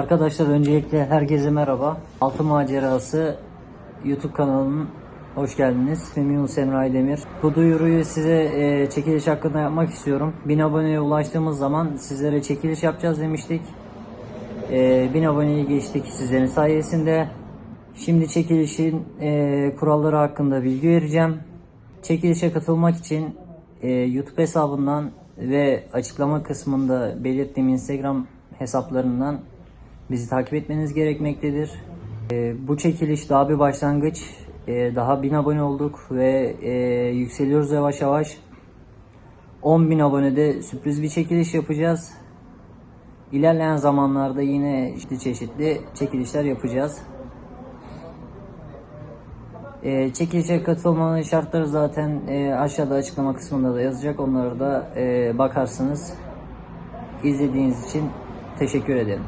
Arkadaşlar öncelikle herkese merhaba. Altı Macerası YouTube kanalının hoş geldiniz. İsmim Yunus Emre Aydemir. Bu duyuruyu size e, çekiliş hakkında yapmak istiyorum. 1000 aboneye ulaştığımız zaman sizlere çekiliş yapacağız demiştik. E, 1000 aboneyi geçtik sizlerin sayesinde. Şimdi çekilişin e, kuralları hakkında bilgi vereceğim. Çekilişe katılmak için e, YouTube hesabından ve açıklama kısmında belirttiğim Instagram hesaplarından bizi takip etmeniz gerekmektedir. E, bu çekiliş daha bir başlangıç. E, daha 1000 abone olduk ve e, yükseliyoruz yavaş yavaş. 10.000 abonede sürpriz bir çekiliş yapacağız. İlerleyen zamanlarda yine işte çeşitli çekilişler yapacağız. E, çekilişe katılmanın şartları zaten e, aşağıda açıklama kısmında da yazacak. Onlara da e, bakarsınız. İzlediğiniz için teşekkür ederim.